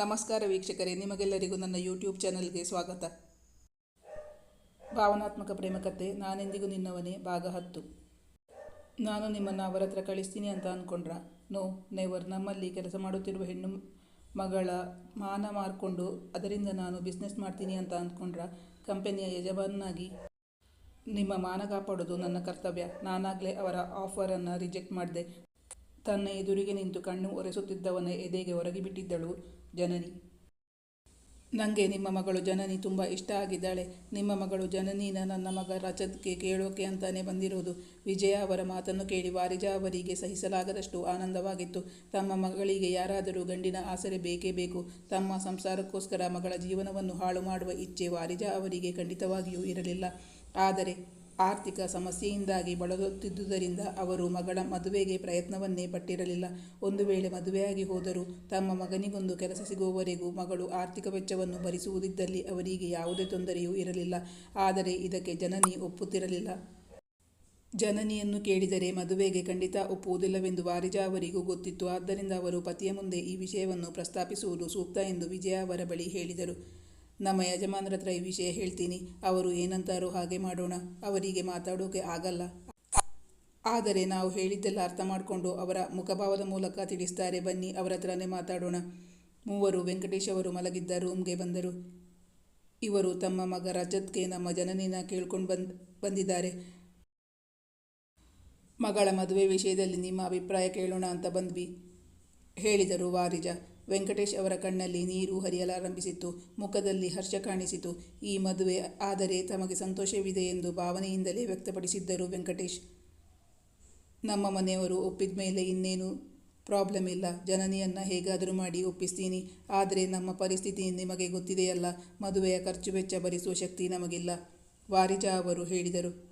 ನಮಸ್ಕಾರ ವೀಕ್ಷಕರೇ, ನಿಮಗೆಲ್ಲರಿಗೂ ನನ್ನ ಯೂಟ್ಯೂಬ್ ಚಾನಲ್ಗೆ ಸ್ವಾಗತ. ಭಾವನಾತ್ಮಕ ಪ್ರೇಮಕತೆ ನಾನೆಂದಿಗೂ ನಿನ್ನವನೇ ಭಾಗ ಹತ್ತು. ನಾನು ನಿಮ್ಮನ್ನು ಅವರ ಹತ್ರ ಕಳಿಸ್ತೀನಿ ಅಂತ ಅಂದ್ಕೊಂಡ್ರ ನೋ ನೆವರ್ ನಮ್ಮಲ್ಲಿ ಕೆಲಸ ಮಾಡುತ್ತಿರುವ ಹೆಣ್ಣು ಮಗಳ ಮಾನ ಮಾರ್ಕೊಂಡು ಅದರಿಂದ ನಾನು ಬಿಸ್ನೆಸ್ ಮಾಡ್ತೀನಿ ಅಂತ ಅಂದ್ಕೊಂಡ್ರ ಕಂಪನಿಯ ಯಜಮಾನಾಗಿ ನಿಮ್ಮ ಮಾನ ಕಾಪಾಡೋದು ನನ್ನ ಕರ್ತವ್ಯ. ನಾನಾಗಲೇ ಅವರ ಆಫರನ್ನು ರಿಜೆಕ್ಟ್ ಮಾಡಿದೆ. ತನ್ನ ಎದುರಿಗೆ ನಿಂತು ಕಣ್ಣು ಒರೆಸುತ್ತಿದ್ದವನ ಎದೆಗೆ ಹೊರಗೆ ಬಿಟ್ಟಿದ್ದಳು ಜನನಿ. ನನಗೆ ನಿಮ್ಮ ಮಗಳು ಜನನಿ ತುಂಬ ಇಷ್ಟ ಆಗಿದ್ದಾಳೆ. ನಿಮ್ಮ ಮಗಳು ಜನನಿನ ನನ್ನ ಮಗ ರಜತ್ಗೆ ಕೇಳೋಕೆ ಅಂತಾನೆ ಬಂದಿರೋದು. ವಿಜಯ ಅವರ ಮಾತನ್ನು ಕೇಳಿ ವಾರಿಜಾ ಅವರಿಗೆ ಸಹಿಸಲಾಗದಷ್ಟು ಆನಂದವಾಗಿತ್ತು. ತಮ್ಮ ಮಗಳಿಗೆ ಯಾರಾದರೂ ಗಂಡಿನ ಆಸರೆ ಬೇಕೇ ಬೇಕು. ತಮ್ಮ ಸಂಸಾರಕ್ಕೋಸ್ಕರ ಮಗಳ ಜೀವನವನ್ನು ಹಾಳು ಮಾಡುವ ಇಚ್ಛೆ ವಾರಿಜಾ ಅವರಿಗೆ ಖಂಡಿತವಾಗಿಯೂ ಇರಲಿಲ್ಲ. ಆದರೆ ಆರ್ಥಿಕ ಸಮಸ್ಯೆಯಿಂದಾಗಿ ಬಳಲುತ್ತಿದ್ದುದರಿಂದ ಅವರು ಮಗಳ ಮದುವೆಗೆ ಪ್ರಯತ್ನವನ್ನೇ ಪಟ್ಟಿರಲಿಲ್ಲ. ಒಂದು ವೇಳೆ ಮದುವೆಯಾಗಿ ಹೋದರೂ ತಮ್ಮ ಮಗನಿಗೊಂದು ಕೆಲಸ ಸಿಗುವವರೆಗೂ ಮಗಳು ಆರ್ಥಿಕ ವೆಚ್ಚವನ್ನು ಭರಿಸುವುದಿದ್ದಲ್ಲಿ ಅವರಿಗೆ ಯಾವುದೇ ತೊಂದರೆಯೂ ಇರಲಿಲ್ಲ. ಆದರೆ ಇದಕ್ಕೆ ಜನನಿ ಒಪ್ಪುತ್ತಿರಲಿಲ್ಲ. ಜನನಿಯನ್ನು ಕೇಳಿದರೆ ಮದುವೆಗೆ ಖಂಡಿತ ಒಪ್ಪುವುದಿಲ್ಲವೆಂದು ವಾರಿಜಾ ಅವರಿಗೂ ಗೊತ್ತಿತ್ತು. ಆದ್ದರಿಂದ ಅವರು ಪತಿಯ ಮುಂದೆ ಈ ವಿಷಯವನ್ನು ಪ್ರಸ್ತಾಪಿಸುವುದು ಸೂಕ್ತ ಎಂದು ವಿಜಯ ಅವರ ಬಳಿ ಹೇಳಿದರು. ನಮ್ಮ ಯಜಮಾನರ ಹತ್ರ ಈ ವಿಷಯ ಹೇಳ್ತೀನಿ. ಅವರು ಏನಂತಾರೋ ಹಾಗೆ ಮಾಡೋಣ. ಅವರಿಗೆ ಮಾತಾಡೋಕೆ ಆಗಲ್ಲ. ಆದರೆ ನಾವು ಹೇಳಿದ್ದೆಲ್ಲ ಅರ್ಥ ಮಾಡಿಕೊಂಡು ಅವರ ಮುಖಭಾವದ ಮೂಲಕ ತಿಳಿಸ್ತಾರೆ. ಬನ್ನಿ, ಅವರ ಹತ್ರನೇ ಮಾತಾಡೋಣ. ಮೂವರು ವೆಂಕಟೇಶ್ ಅವರು ಮಲಗಿದ್ದ ರೂಮ್ಗೆ ಬಂದರು. ಇವರು ತಮ್ಮ ಮಗ ರಜತ್ಗೆ ನಮ್ಮ ಜನನಿನ ಕೇಳ್ಕೊಂಡು ಬಂದ್, ಬಂದಿದ್ದಾರೆ. ಮಗಳ ಮದುವೆ ವಿಷಯದಲ್ಲಿ ನಿಮ್ಮ ಅಭಿಪ್ರಾಯ ಕೇಳೋಣ ಅಂತ ಬಂದ್ವಿ, ಹೇಳಿದರು ವಾರಿಜ. ವೆಂಕಟೇಶ್ ಅವರ ಕಣ್ಣಲ್ಲಿ ನೀರು ಹರಿಯಲಾರಂಭಿಸಿತ್ತು, ಮುಖದಲ್ಲಿ ಹರ್ಷ ಕಾಣಿಸಿತು. ಈ ಮದುವೆ ಆದರೆ ತಮಗೆ ಸಂತೋಷವಿದೆ ಎಂದು ಭಾವನೆಯಿಂದಲೇ ವ್ಯಕ್ತಪಡಿಸಿದ್ದರು ವೆಂಕಟೇಶ್. ನಮ್ಮ ಮನೆಯವರು ಒಪ್ಪಿದ ಮೇಲೆ ಇನ್ನೇನು ಪ್ರಾಬ್ಲಮ್ ಇಲ್ಲ, ಜನನಿಯನ್ನು ಹೇಗಾದರೂ ಮಾಡಿ ಒಪ್ಪಿಸ್ತೀನಿ. ಆದರೆ ನಮ್ಮ ಪರಿಸ್ಥಿತಿ ನಿಮಗೆ ಗೊತ್ತಿದೆಯಲ್ಲ, ಮದುವೆಯ ಖರ್ಚು ವೆಚ್ಚ ಭರಿಸುವ ಶಕ್ತಿ ನಮಗಿಲ್ಲ, ವಾರಿಜಾ ಅವರು ಹೇಳಿದರು.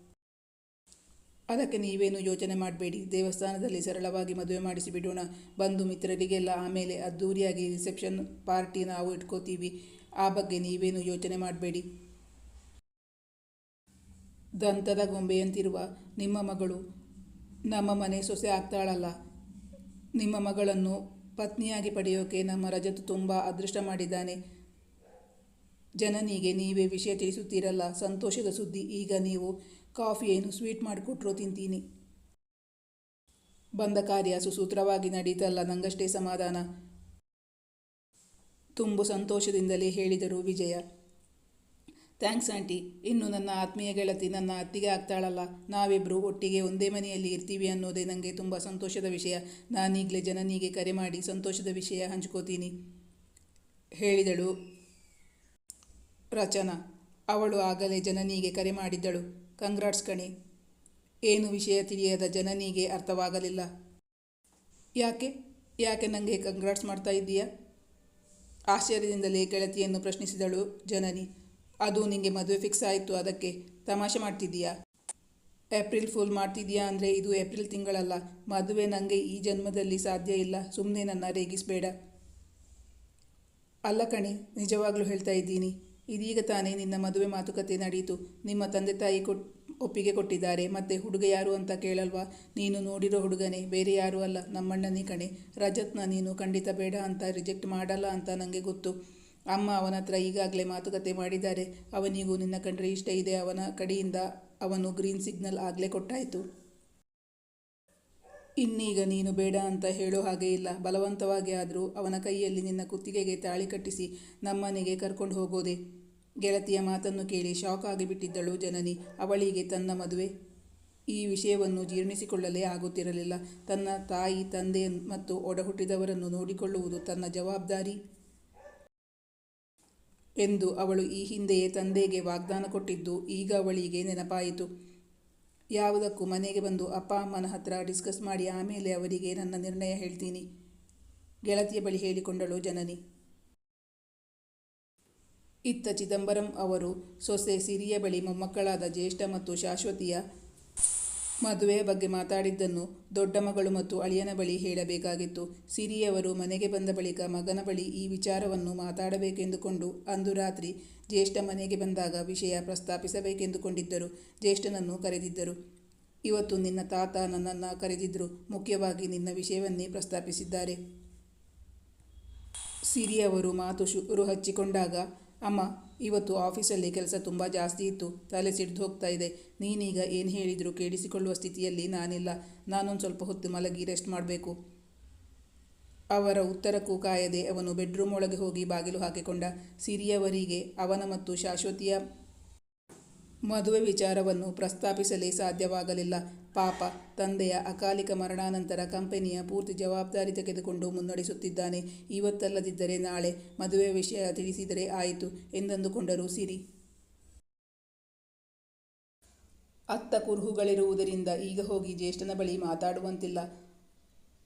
ಅದಕ್ಕೆ ನೀವೇನು ಯೋಚನೆ ಮಾಡಬೇಡಿ. ದೇವಸ್ಥಾನದಲ್ಲಿ ಸರಳವಾಗಿ ಮದುವೆ ಮಾಡಿಸಿಬಿಡೋಣ. ಬಂಧು ಮಿತ್ರರಿಗೆಲ್ಲ ಆಮೇಲೆ ಅದ್ದೂರಿಯಾಗಿ ರಿಸೆಪ್ಷನ್ ಪಾರ್ಟಿ ನಾವು ಇಟ್ಕೋತೀವಿ. ಆ ಬಗ್ಗೆ ನೀವೇನು ಯೋಚನೆ ಮಾಡಬೇಡಿ. ದಂತದ ಗೊಂಬೆಯಂತಿರುವ ನಿಮ್ಮ ಮಗಳು ನಮ್ಮ ಮನೆ ಸೊಸೆ ಆಗ್ತಾಳಲ್ಲ. ನಿಮ್ಮ ಮಗಳನ್ನು ಪತ್ನಿಯಾಗಿ ಪಡೆಯೋಕೆ ನಮ್ಮ ರಜತು ತುಂಬ ಅದೃಷ್ಟ ಮಾಡಿದ್ದಾನೆ. ಜನನಿಗೆ ನೀವೇ ವಿಷಯ ತಿಳಿಸುತ್ತೀರಲ್ಲ. ಸಂತೋಷದ ಸುದ್ದಿ. ಈಗ ನೀವು ಕಾಫಿ ಏನು ಸ್ವೀಟ್ ಮಾಡಿಕೊಟ್ರು ತಿಂತೀನಿ. ಬಂದ ಕಾರ್ಯ ಸುಸೂತ್ರವಾಗಿ ನಡೀತಲ್ಲ ನಂಗಷ್ಟೇ ಸಮಾಧಾನ. ತುಂಬು ಸಂತೋಷದಿಂದಲೇ ಹೇಳಿದರು ವಿಜಯ. ಥ್ಯಾಂಕ್ಸ್ ಆಂಟಿ, ಇನ್ನು ನನ್ನ ಆತ್ಮೀಯ ಗೆಳತಿ ನನ್ನ ಅತ್ತಿಗೆ ಆಗ್ತಾಳಲ್ಲ. ನಾವಿಬ್ಬರು ಒಟ್ಟಿಗೆ ಒಂದೇ ಮನೆಯಲ್ಲಿ ಇರ್ತೀವಿ ಅನ್ನೋದೇ ನನಗೆ ತುಂಬ ಸಂತೋಷದ ವಿಷಯ. ನಾನೀಗಲೇ ಜನನಿಗೆ ಕರೆ ಮಾಡಿ ಸಂತೋಷದ ವಿಷಯ ಹಂಚ್ಕೋತೀನಿ. ಹೇಳಿದಳು ರಚನಾ. ಅವಳು ಆಗಲೇ ಜನನಿಗೆ ಕರೆ ಮಾಡಿದ್ದಳು. ಕಂಗ್ರಾಟ್ಸ್ ಕಣಿ ಏನು ವಿಷಯ ತಿಳಿಯದ ಜನನಿಗೆ ಅರ್ಥವಾಗಲಿಲ್ಲ. ಯಾಕೆ ಯಾಕೆ ನನಗೆ ಕಂಗ್ರಾಟ್ಸ್ ಮಾಡ್ತಾ ಇದ್ದೀಯಾ? ಆಶ್ಚರ್ಯದಿಂದಲೇ ಗೆಳತಿಯನ್ನು ಪ್ರಶ್ನಿಸಿದಳು ಜನನಿ. ಅದು ನಿಮಗೆ ಮದುವೆ ಫಿಕ್ಸ್ ಆಯಿತು, ಅದಕ್ಕೆ ತಮಾಷೆ ಮಾಡ್ತಿದ್ದೀಯಾ? ಏಪ್ರಿಲ್ ಫುಲ್ ಮಾಡ್ತಿದ್ದೀಯಾ ಅಂದರೆ ಇದು ಏಪ್ರಿಲ್ ತಿಂಗಳಲ್ಲ. ಮದುವೆ ನನಗೆ ಈ ಜನ್ಮದಲ್ಲಿ ಸಾಧ್ಯ ಇಲ್ಲ ಸುಮ್ಮನೆ ನನ್ನ ರೇಗಿಸಬೇಡ. ಅಲ್ಲ ಕಣಿ, ನಿಜವಾಗ್ಲೂ ಹೇಳ್ತಾ ಇದ್ದೀನಿ. ಇದೀಗ ತಾನೇ ನಿನ್ನ ಮದುವೆ ಮಾತುಕತೆ ನಡೆಯಿತು. ನಿಮ್ಮ ತಂದೆ ತಾಯಿ ಕೊಟ್, ಒಪ್ಪಿಗೆ ಕೊಟ್ಟಿದ್ದಾರೆ. ಮತ್ತೆ ಹುಡುಗ ಯಾರು ಅಂತ ಕೇಳಲ್ವಾ? ನೀನು ನೋಡಿರೋ ಹುಡುಗನೇ, ಬೇರೆ ಯಾರೂ ಅಲ್ಲ. ನಮ್ಮಣ್ಣನೇ ಕಣೆ. ರಜತ್ನ ನೀನು ಖಂಡಿತ ಬೇಡ ಅಂತ ರಿಜೆಕ್ಟ್ ಮಾಡಲ್ಲ ಅಂತ ನನಗೆ ಗೊತ್ತು. ಅಮ್ಮ ಅವನ ಹತ್ರ ಈಗಾಗಲೇ ಮಾತುಕತೆ ಮಾಡಿದ್ದಾರೆ. ಅವನಿಗೂ ನಿನ್ನ ಕಂಡ್ರೆ ಇಷ್ಟ ಇದೆ. ಅವನ ಕಡೆಯಿಂದ ಅವನು ಗ್ರೀನ್ ಸಿಗ್ನಲ್ ಆಗಲೇ ಕೊಟ್ಟಾಯಿತು. ಇನ್ನೀಗ ನೀನು ಬೇಡ ಅಂತ ಹೇಳೋ ಹಾಗೆ ಇಲ್ಲ. ಬಲವಂತವಾಗಿ ಆದರೂ ಅವನ ಕೈಯಲ್ಲಿ ನಿನ್ನ ಕುತ್ತಿಗೆಗೆ ತಾಳಿ ಕಟ್ಟಿಸಿ ನಮ್ಮನೆಗೆ ಕರ್ಕೊಂಡು ಹೋಗೋದೆ. ಗೆಳತಿಯ ಮಾತನ್ನು ಕೇಳಿ ಶಾಕ್ ಆಗಿಬಿಟ್ಟಿದ್ದಳು ಜನನಿ. ಅವಳಿಗೆ ತನ್ನ ಮದುವೆ. ಈ ವಿಷಯವನ್ನು ಜೀರ್ಣಿಸಿಕೊಳ್ಳಲೇ ಆಗುತ್ತಿರಲಿಲ್ಲ. ತನ್ನ ತಾಯಿ, ತಂದೆ ಮತ್ತು ಒಡಹುಟ್ಟಿದವರನ್ನು ನೋಡಿಕೊಳ್ಳುವುದು ತನ್ನ ಜವಾಬ್ದಾರಿ ಎಂದು ಅವಳು ಈ ಹಿಂದೆಯೇ ತಂದೆಗೆ ವಾಗ್ದಾನ ಕೊಟ್ಟಿದ್ದು ಈಗ ಅವಳಿಗೆ ನೆನಪಾಯಿತು. ಯಾವುದಕ್ಕೂ ಮನೆಗೆ ಬಂದು ಅಪ್ಪ, ಅಮ್ಮನ ಹತ್ರ ಡಿಸ್ಕಸ್ ಮಾಡಿ ಆಮೇಲೆ ಅವರಿಗೆ ನನ್ನ ನಿರ್ಣಯ ಹೇಳ್ತೀನಿ. ಗೆಳತಿಯ ಬಳಿ ಹೇಳಿಕೊಂಡಳು ಜನನಿ. ಇತ್ತ ಚಿದಂಬರಂ ಅವರು ಸೊಸೆ ಸಿರಿಯ ಬಳಿ ಮೊಮ್ಮಕ್ಕಳಾದ ಜ್ಯೇಷ್ಠ ಮತ್ತು ಶಾಶ್ವತಿಯ ಮದುವೆಯ ಬಗ್ಗೆ ಮಾತಾಡಿದ್ದನ್ನು ದೊಡ್ಡ ಮಗಳು ಮತ್ತು ಅಳಿಯನ ಬಳಿ ಹೇಳಬೇಕಾಗಿತ್ತು. ಸಿರಿಯವರು ಮನೆಗೆ ಬಂದ ಬಳಿಕ ಮಗನ ಬಳಿ ಈ ವಿಚಾರವನ್ನು ಮಾತಾಡಬೇಕೆಂದುಕೊಂಡು ಅಂದು ರಾತ್ರಿ ಜ್ಯೇಷ್ಠ ಮನೆಗೆ ಬಂದಾಗ ವಿಷಯ ಪ್ರಸ್ತಾಪಿಸಬೇಕೆಂದುಕೊಂಡಿದ್ದರು. ಜ್ಯೇಷ್ಠನನ್ನು ಕರೆದಿದ್ದರು. ಇವತ್ತು ನಿನ್ನ ತಾತ ನನ್ನನ್ನು ಕರೆದಿದ್ದರು ಮುಖ್ಯವಾಗಿ ನಿನ್ನ ವಿಷಯವನ್ನೇ ಪ್ರಸ್ತಾಪಿಸಿದ್ದಾರೆ ಸಿರಿಯವರು ಮಾತು ಶುರು ಹಚ್ಚಿಕೊಂಡಾಗ, ಅಮ್ಮ ಇವತ್ತು ಆಫೀಸಲ್ಲಿ ಕೆಲಸ ತುಂಬ ಜಾಸ್ತಿ ಇತ್ತು. ತಲೆ ಸಿಡ್ದು ಹೋಗ್ತಾ ಇದೆ. ನೀನೀಗ ಏನು ಹೇಳಿದರೂ ಕೇಳಿಸಿಕೊಳ್ಳುವ ಸ್ಥಿತಿಯಲ್ಲಿ ನಾನಿಲ್ಲ. ನಾನೊಂದು ಸ್ವಲ್ಪ ಹೊತ್ತು ಮಲಗಿ ರೆಸ್ಟ್ ಮಾಡಬೇಕು. ಅವರ ಉತ್ತರಕ್ಕೂ ಕಾಯದೆ ಅವನು ಬೆಡ್ರೂಮ್ ಒಳಗೆ ಹೋಗಿ ಬಾಗಿಲು ಹಾಕಿಕೊಂಡ. ಸಿರಿಯವರಿಗೆ ಅವನ ಮತ್ತು ಶಾಶ್ವತಿಯ ಮದುವೆ ವಿಚಾರವನ್ನು ಪ್ರಸ್ತಾಪಿಸಲೇ ಸಾಧ್ಯವಾಗಲಿಲ್ಲ. ಪಾಪ, ತಂದೆಯ ಅಕಾಲಿಕ ಮರಣಾನಂತರ ಕಂಪನಿಯ ಪೂರ್ತಿ ಜವಾಬ್ದಾರಿ ತೆಗೆದುಕೊಂಡು ಮುನ್ನಡೆಸುತ್ತಿದ್ದಾನೆ. ಇವತ್ತಲ್ಲದಿದ್ದರೆ ನಾಳೆ ಮದುವೆ ವಿಷಯ ತಿಳಿಸಿದರೆ ಆಯಿತು ಎಂದಂದುಕೊಂಡರು ಸಿರಿ. ಅತ್ತ ಕುರುಹುಗಳಿರುವುದರಿಂದ ಈಗ ಹೋಗಿ ಜ್ಯೇಷ್ಠನ ಬಳಿ ಮಾತಾಡುವಂತಿಲ್ಲ.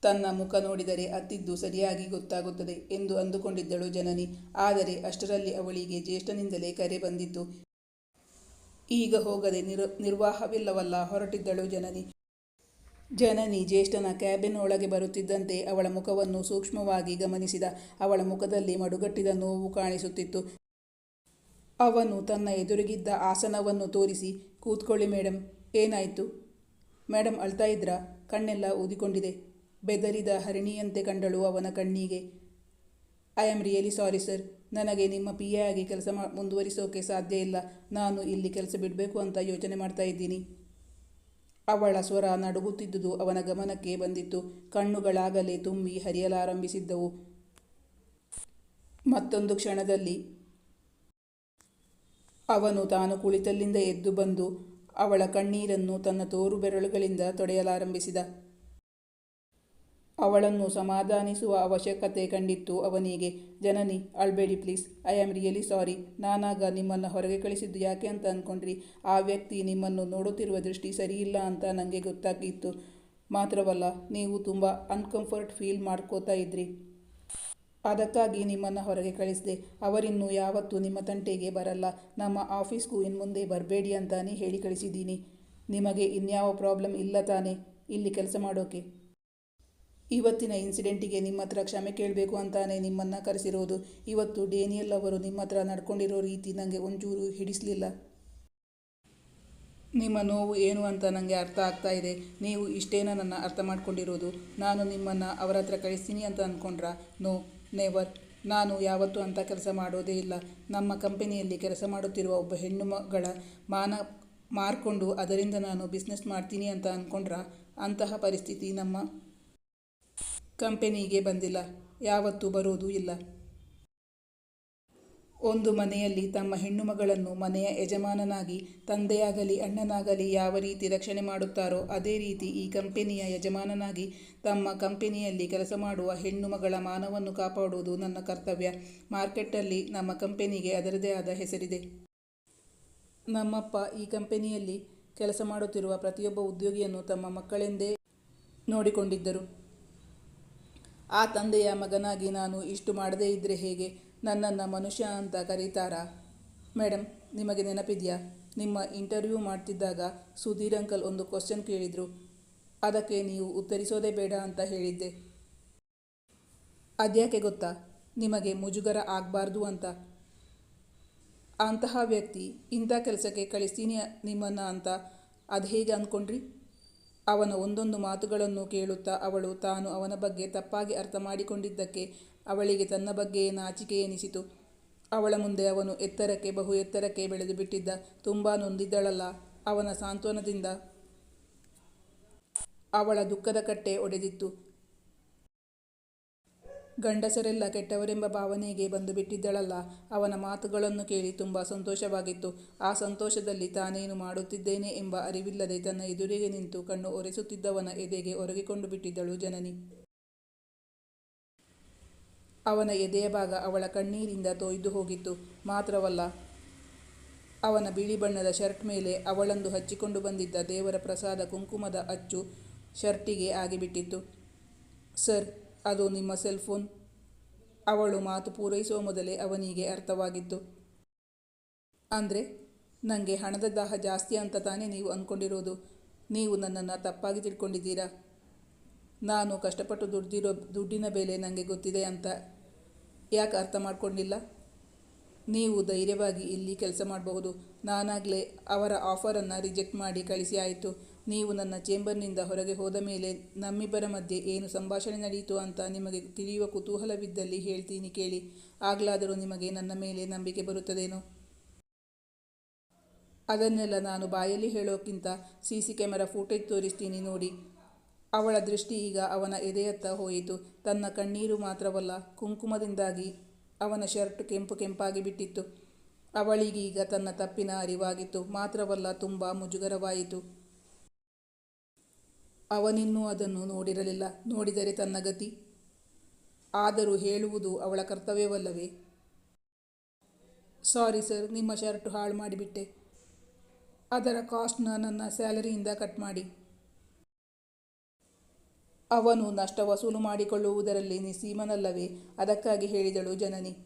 ತನ್ನ ಮುಖ ನೋಡಿದರೆ ಅತ್ತಿದ್ದು ಸರಿಯಾಗಿ ಗೊತ್ತಾಗುತ್ತದೆ ಎಂದು ಅಂದುಕೊಂಡಿದ್ದಳು ಜನನಿ. ಆದರೆ ಅಷ್ಟರಲ್ಲಿ ಅವಳಿಗೆ ಜ್ಯೇಷ್ಠನಿಂದಲೇ ಕರೆ ಬಂದಿತ್ತು. ಈಗ ಹೋಗದೆ ನಿರ್, ನಿರ್ವಾಹವಿಲ್ಲವಲ್ಲ ಹೊರಟಿದ್ದಳು ಜನನಿ. ಜನನಿ ಜ್ಯೇಷ್ಠನ ಕ್ಯಾಬಿನ್ ಒಳಗೆ ಬರುತ್ತಿದ್ದಂತೆ ಅವಳ ಮುಖವನ್ನು ಸೂಕ್ಷ್ಮವಾಗಿ ಗಮನಿಸಿದ. ಅವಳ ಮುಖದಲ್ಲಿ ಮಡುಗಟ್ಟಿದ ನೋವು ಕಾಣಿಸುತ್ತಿತ್ತು. ಅವನು ತನ್ನ ಎದುರಿಗಿದ್ದ ಆಸನವನ್ನು ತೋರಿಸಿ, ಕೂತ್ಕೊಳ್ಳಿ ಮೇಡಮ್ ಏನಾಯಿತು? ಮೇಡಮ್ ಅಳ್ತಾ ಇದ್ರ? ಕಣ್ಣೆಲ್ಲ ಊದಿಕೊಂಡಿದೆ. ಬೆದರಿದ ಹರಿಣಿಯಂತೆ ಕಂಡಳು ಅವನ ಕಣ್ಣಿಗೆ. I am really sorry sir ನನಗೆ ನಿಮ್ಮ ಪಿ ಆಗಿ ಕೆಲಸ ಮಾ ಮುಂದುವರಿಸೋಕೆ ಸಾಧ್ಯ ಇಲ್ಲ. ನಾನು ಇಲ್ಲಿ ಕೆಲಸ ಬಿಡಬೇಕು ಅಂತ ಯೋಚನೆ ಮಾಡ್ತಾ ಇದ್ದೀನಿ. ಅವಳ ಸ್ವರ ನಡುಗುತ್ತಿದ್ದುದು ಅವನ ಗಮನಕ್ಕೆ ಬಂದಿತ್ತು. ಕಣ್ಣುಗಳಾಗಲೇ ತುಂಬಿ ಹರಿಯಲಾರಂಭಿಸಿದ್ದವು. ಮತ್ತೊಂದು ಕ್ಷಣದಲ್ಲಿ ಅವನು ತಾನು ಕುಳಿತಲ್ಲಿಂದ ಎದ್ದು ಬಂದು ಅವಳ ಕಣ್ಣೀರನ್ನು ತನ್ನ ತೋರು ಬೆರಳುಗಳಿಂದ ತೊಡೆಯಲಾರಂಭಿಸಿದ. ಅವಳನ್ನು ಸಮಾಧಾನಿಸುವ ಅವಶ್ಯಕತೆ ಕಂಡಿತ್ತು. ಅವನಿಗೆ, ಜನನಿ ಅಳ್ಬೇಡಿ please I am really sorry ನಾನಾಗ ನಿಮ್ಮನ್ನು ಹೊರಗೆ ಕಳಿಸಿದ್ದು ಯಾಕೆ ಅಂತ ಅಂದ್ಕೊಂಡ್ರಿ ಆ ವ್ಯಕ್ತಿ ನಿಮ್ಮನ್ನು ನೋಡುತ್ತಿರುವ ದೃಷ್ಟಿ ಸರಿಯಿಲ್ಲ ಅಂತ ನನಗೆ ಗೊತ್ತಾಗಿತ್ತು. ಮಾತ್ರವಲ್ಲ, ನೀವು ತುಂಬ ಅನ್ಕಂಫರ್ಟ್ ಫೀಲ್ ಮಾಡ್ಕೋತಾ ಇದ್ರಿ. ಅದಕ್ಕಾಗಿ ನಿಮ್ಮನ್ನು ಹೊರಗೆ ಕಳಿಸಿದೆ. ಅವರಿನ್ನೂ ಯಾವತ್ತೂ ನಿಮ್ಮ ತಂಟೆಗೆ ಬರಲ್ಲ. ನಮ್ಮ ಆಫೀಸ್ಗೂ ಇನ್ನು ಮುಂದೆ ಬರಬೇಡಿ ಅಂತಾನೆ ಹೇಳಿ ಕಳಿಸಿದ್ದೀನಿ. ನಿಮಗೆ ಇನ್ಯಾವ ಪ್ರಾಬ್ಲಮ್ ಇಲ್ಲ ತಾನೇ. ಇಲ್ಲಿ ಕೆಲಸ ಮಾಡೋಕೆ. ಇವತ್ತಿನ ಇನ್ಸಿಡೆಂಟಿಗೆ ನಿಮ್ಮ ಹತ್ರ ಕ್ಷಮೆ ಕೇಳಬೇಕು ಅಂತಾನೆ ನಿಮ್ಮನ್ನು ಕರೆಸಿರೋದು. ಇವತ್ತು ಡೇನಿಯಲ್ ಅವರು ನಿಮ್ಮ ಹತ್ರ ನಡ್ಕೊಂಡಿರೋ ರೀತಿ ನನಗೆ ಒಂಚೂರು ಹಿಡಿಸಲಿಲ್ಲ. ನಿಮ್ಮ ನೋವು ಏನು ಅಂತ ನನಗೆ ಅರ್ಥ ಆಗ್ತಾ ಇದೆ. ನೀವು ಇಷ್ಟೇನ ನನ್ನ ಅರ್ಥ ಮಾಡ್ಕೊಂಡಿರೋದು? ನಾನು ನಿಮ್ಮನ್ನು ಅವರ ಹತ್ರ ಕಳಿಸ್ತೀನಿ ಅಂತ ಅಂದ್ಕೊಂಡ್ರಾ ನೋ ನೆವರ್ ನಾನು ಯಾವತ್ತೂ ಅಂಥ ಕೆಲಸ ಮಾಡೋದೇ ಇಲ್ಲ. ನಮ್ಮ ಕಂಪನಿಯಲ್ಲಿ ಕೆಲಸ ಮಾಡುತ್ತಿರುವ ಒಬ್ಬ ಹೆಣ್ಣು ಮಗಳ ಮಾನ ಮಾರ್ಕೊಂಡು ಅದರಿಂದ ನಾನು ಬಿಸ್ನೆಸ್ ಮಾಡ್ತೀನಿ ಅಂತ ಅಂದ್ಕೊಂಡ್ರಾ ಅಂತಹ ಪರಿಸ್ಥಿತಿ ನಮ್ಮ ಕಂಪನಿಗೆ ಬಂದಿಲ್ಲ, ಯಾವತ್ತೂ ಬರೋದೂ ಇಲ್ಲ. ಒಂದು ಮನೆಯಲ್ಲಿ ತಮ್ಮ ಹೆಣ್ಣು ಮಗಳನ್ನು ಮನೆಯ ಯಜಮಾನನಾಗಿ, ತಂದೆಯಾಗಲಿ ಅಣ್ಣನಾಗಲಿ ಯಾವ ರೀತಿ ರಕ್ಷಣೆ ಮಾಡುತ್ತಾರೋ ಅದೇ ರೀತಿ ಈ ಕಂಪೆನಿಯ ಯಜಮಾನನಾಗಿ ತಮ್ಮ ಕಂಪೆನಿಯಲ್ಲಿ ಕೆಲಸ ಮಾಡುವ ಹೆಣ್ಣು ಮಗಳ ಮಾನವನ್ನು ಕಾಪಾಡುವುದು ನನ್ನ ಕರ್ತವ್ಯ. ಮಾರ್ಕೆಟಲ್ಲಿ ನಮ್ಮ ಕಂಪೆನಿಗೆ ಅದರದೇ ಆದ ಹೆಸರಿದೆ. ನಮ್ಮಪ್ಪ ಈ ಕಂಪೆನಿಯಲ್ಲಿ ಕೆಲಸ ಮಾಡುತ್ತಿರುವ ಪ್ರತಿಯೊಬ್ಬ ಉದ್ಯೋಗಿಯನ್ನು ತಮ್ಮ ಮಕ್ಕಳೆಂದೇ ನೋಡಿಕೊಂಡಿದ್ದರು. ಆ ತಂದೆಯ ಮಗನಾಗಿ ನಾನು ಇಷ್ಟು ಮಾಡದೇ ಇದ್ದರೆ ಹೇಗೆ? ನನ್ನನ್ನು ಮನುಷ್ಯ ಅಂತ ಕರೀತಾರಾ? ಮೇಡಮ್ ನಿಮಗೆ ನೆನಪಿದೆಯಾ? ನಿಮ್ಮ ಇಂಟರ್ವ್ಯೂ ಮಾಡ್ತಿದ್ದಾಗ ಸುಧೀರ್ ಅಂಕಲ್ ಒಂದು ಕ್ವಶನ್ ಕೇಳಿದರು. ಅದಕ್ಕೆ ನೀವು ಉತ್ತರಿಸೋದೇ ಬೇಡ ಅಂತ ಹೇಳಿದ್ದೆ. ಅದ್ಯಾಕೆ ಗೊತ್ತಾ? ನಿಮಗೆ ಮುಜುಗರ ಆಗಬಾರ್ದು ಅಂತ. ಅಂತಹ ವ್ಯಕ್ತಿ ಇಂಥ ಕೆಲಸಕ್ಕೆ ಕಳಿಸ್ತೀನಿ ನಿಮ್ಮನ್ನು ಅಂತ. ಅದು ಹೇಗೆ ಅಂದ್ಕೊಂಡ್ರಿ ಅವನ ಒಂದೊಂದು ಮಾತುಗಳನ್ನು ಕೇಳುತ್ತಾ ಅವಳು ತಾನು ಅವನ ಬಗ್ಗೆ ತಪ್ಪಾಗಿ ಅರ್ಥ ಮಾಡಿಕೊಂಡಿದ್ದಕ್ಕೆ ಅವಳಿಗೆ ತನ್ನ ಬಗ್ಗೆ ನಾಚಿಕೆ ಎನಿಸಿತು. ಅವಳ ಮುಂದೆ ಅವನು ಎತ್ತರಕ್ಕೆ, ಬಹು ಎತ್ತರಕ್ಕೆ ಬೆಳೆದು ಬಿಟ್ಟಿದ್ದ. ತುಂಬ ನೊಂದಿದ್ದಳಲ್ಲ. ಅವನ ಸಾಂತ್ವನದಿಂದ ಅವಳ ದುಃಖದ ಕಟ್ಟೆ ಒಡೆದಿತ್ತು. ಗಂಡಸರೆಲ್ಲ ಕೆಟ್ಟವರೆಂಬ ಭಾವನೆಗೆ ಬಂದು ಬಿಟ್ಟಿದ್ದಳಲ್ಲ ಅವನ ಮಾತುಗಳನ್ನು ಕೇಳಿ ತುಂಬ ಸಂತೋಷವಾಗಿತ್ತು. ಆ ಸಂತೋಷದಲ್ಲಿ ತಾನೇನು ಮಾಡುತ್ತಿದ್ದೇನೆ ಎಂಬ ಅರಿವಿಲ್ಲದೆ ತನ್ನ ಎದುರಿಗೆ ನಿಂತು ಕಣ್ಣು ಒರೆಸುತ್ತಿದ್ದವನ ಎದೆಗೆ ಒರಗಿಕೊಂಡು ಬಿಟ್ಟಿದ್ದಳು ಜನನಿ. ಅವನ ಎದೆಯ ಭಾಗ ಅವಳ ಕಣ್ಣೀರಿಂದ ತೊಯ್ದು ಹೋಗಿತ್ತು. ಮಾತ್ರವಲ್ಲ, ಅವನ ಬಿಳಿ ಬಣ್ಣದ ಶರ್ಟ್ ಮೇಲೆ ಅವಳಂದು ಹಚ್ಚಿಕೊಂಡು ಬಂದಿದ್ದ ದೇವರ ಪ್ರಸಾದ ಕುಂಕುಮದ ಅಚ್ಚು ಶರ್ಟಿಗೆ ಆಗಿಬಿಟ್ಟಿತ್ತು. ಸರ್ ಅದು ನಿಮ್ಮ ಸೆಲ್ ಫೋನ್ ಅವಳು ಮಾತು ಪೂರೈಸುವ ಮೊದಲೇ ಅವನಿಗೆ ಅರ್ಥವಾಗಿದ್ದು. ಅಂದರೆ ನನಗೆ ಹಣದ ದಾಹ ಜಾಸ್ತಿ ಅಂತ ತಾನೇ ನೀವು ಅಂದ್ಕೊಂಡಿರೋದು ನೀವು ನನ್ನನ್ನು ತಪ್ಪಾಗಿ ತಿಳ್ಕೊಂಡಿದ್ದೀರಾ? ನಾನು ಕಷ್ಟಪಟ್ಟು ದುಡ್ದಿರೋ, ದುಡ್ಡಿನ ಬೆಲೆ ನನಗೆ ಗೊತ್ತಿದೆ ಅಂತ ಯಾಕೆ ಅರ್ಥ ಮಾಡ್ಕೊಂಡಿಲ್ಲ? ನೀವು ಧೈರ್ಯವಾಗಿ ಇಲ್ಲಿ ಕೆಲಸ ಮಾಡಬಹುದು. ನಾನಾಗಲೇ ಅವರ ಆಫರನ್ನು ರಿಜೆಕ್ಟ್ ಮಾಡಿ ಕಳಿಸಿ ಆಯಿತು. ನೀವು ನನ್ನ ಚೇಂಬರ್ನಿಂದ ಹೊರಗೆ ಹೋದ ಮೇಲೆ ನಮ್ಮಿಬ್ಬರ ಮಧ್ಯೆ ಏನು ಸಂಭಾಷಣೆ ನಡೆಯಿತು ಅಂತ ನಿಮಗೆ ತಿಳಿಯುವ ಕುತೂಹಲವಿದ್ದಲ್ಲಿ ಹೇಳ್ತೀನಿ ಕೇಳಿ. ಆಗ್ಲಾದರೂ ನಿಮಗೆ ನನ್ನ ಮೇಲೆ ನಂಬಿಕೆ ಬರುತ್ತದೇನೋ? ಅದನ್ನೆಲ್ಲ ನಾನು ಬಾಯಲ್ಲಿ ಹೇಳೋಕ್ಕಿಂತ ಸಿ ಸಿ ಕ್ಯಾಮೆರಾ ಫೂಟೇಜ್ ತೋರಿಸ್ತೀನಿ ನೋಡಿ. ಅವಳ ದೃಷ್ಟಿ ಈಗ ಅವನ ಎದೆಯತ್ತ ಹೋಯಿತು. ತನ್ನ ಕಣ್ಣೀರು ಮಾತ್ರವಲ್ಲ, ಕುಂಕುಮದಿಂದಾಗಿ ಅವನ ಶರ್ಟ್ ಕೆಂಪು ಕೆಂಪಾಗಿ ಬಿಟ್ಟಿತ್ತು. ಅವಳಿಗೀಗ ತನ್ನ ತಪ್ಪಿನ ಅರಿವಾಗಿತ್ತು. ಮಾತ್ರವಲ್ಲ, ತುಂಬ ಮುಜುಗರವಾಯಿತು. ಅವನಿನ್ನೂ ಅದನ್ನು ನೋಡಿರಲಿಲ್ಲ. ನೋಡಿದರೆ ತನ್ನ ಗತಿ. ಆದರೂ ಹೇಳುವುದು ಅವಳ ಕರ್ತವ್ಯವಲ್ಲವೇ? ಸಾರಿ ಸರ್, ನಿಮ್ಮ ಶರ್ಟ್ ಹಾಳು ಮಾಡಿಬಿಟ್ಟೆ. ಅದರ ಕಾಸ್ಟ್ನ ನನ್ನ ಸ್ಯಾಲರಿಯಿಂದ ಕಟ್ ಮಾಡಿ. ಅವನು ನಷ್ಟ ವಸೂಲು ಮಾಡಿಕೊಳ್ಳುವುದರಲ್ಲಿ ನಿಸೀಮನಲ್ಲವೇ ಅದಕ್ಕಾಗಿ ಹೇಳಿದಳು ಜನನಿ.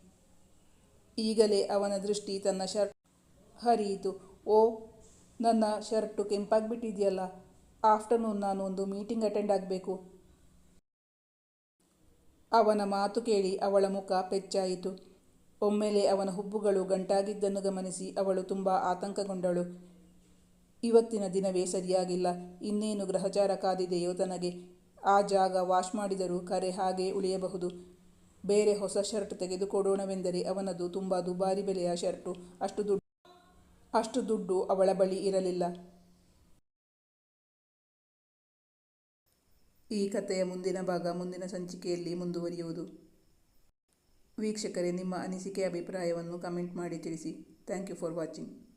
ಈಗಲೇ ಅವನ ದೃಷ್ಟಿ ತನ್ನ ಶರ್ಟ್ ಹರಿಯಿತು. ಓ, ನನ್ನ ಶರ್ಟು ಕೆಂಪಾಗ್ಬಿಟ್ಟಿದೆಯಲ್ಲ. ಆಫ್ಟರ್ನೂನ್ ನಾನು ಒಂದು ಮೀಟಿಂಗ್ ಅಟೆಂಡ್ ಆಗಬೇಕು. ಅವನ ಮಾತು ಕೇಳಿ ಅವಳ ಮುಖ ಪೆಚ್ಚಾಯಿತು. ಒಮ್ಮೆಲೆ ಅವನ ಹುಬ್ಬುಗಳು ಗಂಟಾಗಿದ್ದನ್ನು ಗಮನಿಸಿ ಅವಳು ತುಂಬ ಆತಂಕಗೊಂಡಳು. ಇವತ್ತಿನ ದಿನವೇ ಸರಿಯಾಗಿಲ್ಲ. ಇನ್ನೇನು ಗ್ರಹಚಾರ ಕಾದಿದೆಯೋ ತನಗೆ. ಆ ಜಾಗ ವಾಶ್ ಮಾಡಿದರೂ ಕರೆ ಹಾಗೆ ಉಳಿಯಬಹುದು. ಬೇರೆ ಹೊಸ ಶರ್ಟ್ ತೆಗೆದುಕೊಡೋಣವೆಂದರೆ ಅವನದು ತುಂಬ ದುಬಾರಿ ಬೆಲೆಯ ಶರ್ಟು. ಅಷ್ಟು ದುಡ್ಡು ಅಷ್ಟು ದುಡ್ಡು ಅವಳ ಬಳಿ ಇರಲಿಲ್ಲ. ಈ ಕಥೆಯ ಮುಂದಿನ ಭಾಗ ಮುಂದಿನ ಸಂಚಿಕೆಯಲ್ಲಿ ಮುಂದುವರಿಯುವುದು. ವೀಕ್ಷಕರೇ, ನಿಮ್ಮ ಅನಿಸಿಕೆ, ಅಭಿಪ್ರಾಯವನ್ನು ಕಮೆಂಟ್ ಮಾಡಿ ತಿಳಿಸಿ. Thank you for watching.